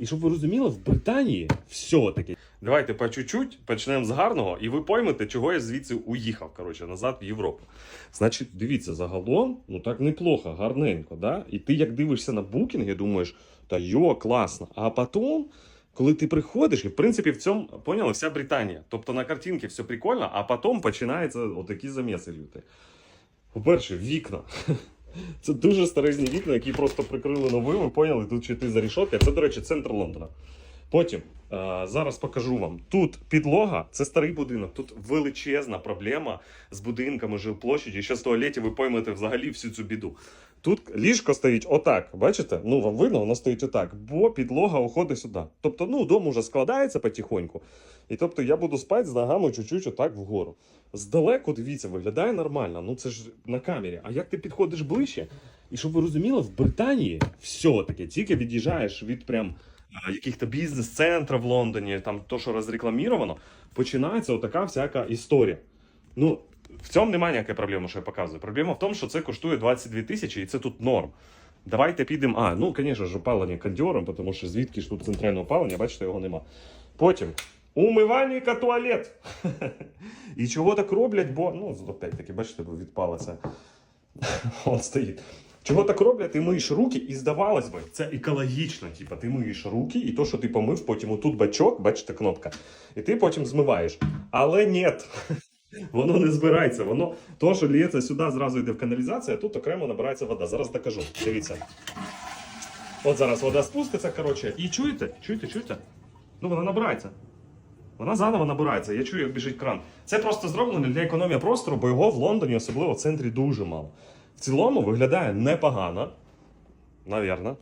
І щоб ви розуміли, в Британії все-таки. Давайте по чуть-чуть почнемо з гарного, і ви поймете, чого я звідси уїхав, коротше, назад в Європу. Значить, дивіться, загалом, ну так неплохо, гарненько, да? І ти як дивишся на букінги, думаєш, та йо, класно. А потім, коли ти приходиш, і в принципі в цьому поняли вся Британія. Тобто на картинці все прикольно, а потім починаються отакі заміси люті. По-перше, вікна. Це дуже старезні вікна, які просто прикрили новими, поняли, тут чи ти за рішотки. Це, до речі, центр Лондона. Потім е, зараз покажу вам. Тут підлога, це старий будинок. Тут величезна проблема з будинками жилплощаді. Ще з туалетів ви поймете взагалі всю цю біду. Тут ліжко стоїть отак. Бачите? Ну вам видно, воно стоїть отак, бо підлога уходить сюди. Тобто, ну, дом уже складається потихоньку. І тобто я буду спати з ногами чуть-чуть отак вгору. Здалеку, дивіться, виглядає нормально. Ну це ж на камері. А як ти підходиш ближче? І щоб ви розуміли, в Британії все-таки тільки від'їжджаєш від прям яких-то бізнес-центрів в Лондоні, там то, що розрекламіровано, починається отака всяка історія. Ну, в цьому немає ніякої проблеми, що я показую. Проблема в тому, що це коштує 22 тисячі, і це тут норм. Давайте підемо. А, ну, звісно ж, опалення кондьором, тому що звідки ж тут центральне опалення, бачите, його нема. Потім. Умивальника туалет. І чого так роблять, бо, ну, опять-таки, бачите, бо відпала це. Он стоїть. Чого так роблять? Ти миєш руки, і здавалось би, це екологічно. Типа, ти миєш руки, і то, що ти помив, потім отут бачок, бачите, кнопка, і ти потім змиваєш. Але ні. Воно не збирається. Воно то, що лється сюди, зразу йде в каналізацію, а тут окремо набирається вода. Зараз докажу. Дивіться. От зараз вода спуститься, коротше. І чуєте? Чуєте, чуєте? Ну, вона набирається. Вона заново набирається. Я чую, як біжить кран. Це просто зроблено для економії простору, бо його в Лондоні, особливо в центрі, дуже мало. В цілому виглядає непогано. Навірно.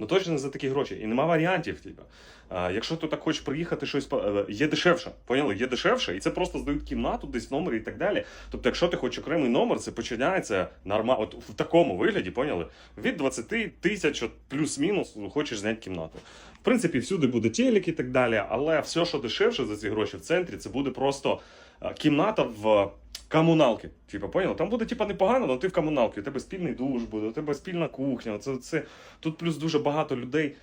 Ну точно не за такі гроші. І нема варіантів. Типу. А, якщо ти так хочеш приїхати, щось е, є дешевше. Поняли? Є дешевше, і це просто здають кімнату, десь номер і так далі. Тобто, якщо ти хочеш окремий номер, це починається нормально. От в такому вигляді, поняли? Від 20 тисяч плюс-мінус хочеш зняти кімнату. В принципі, всюди буде телек і так далі, але все, що дешевше за ці гроші в центрі, це буде просто е, кімната в комуналки. Типа, поняли? Там буде типа непогано, але ти в комуналці, у тебе спільний душ буде, у тебе спільна кухня. Це, це... Тут плюс дуже багато людей.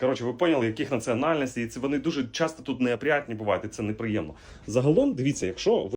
Коротше, ви поняли, яких національностей, і це вони дуже часто тут неопрятні бувають, і це неприємно. Загалом, дивіться, якщо ви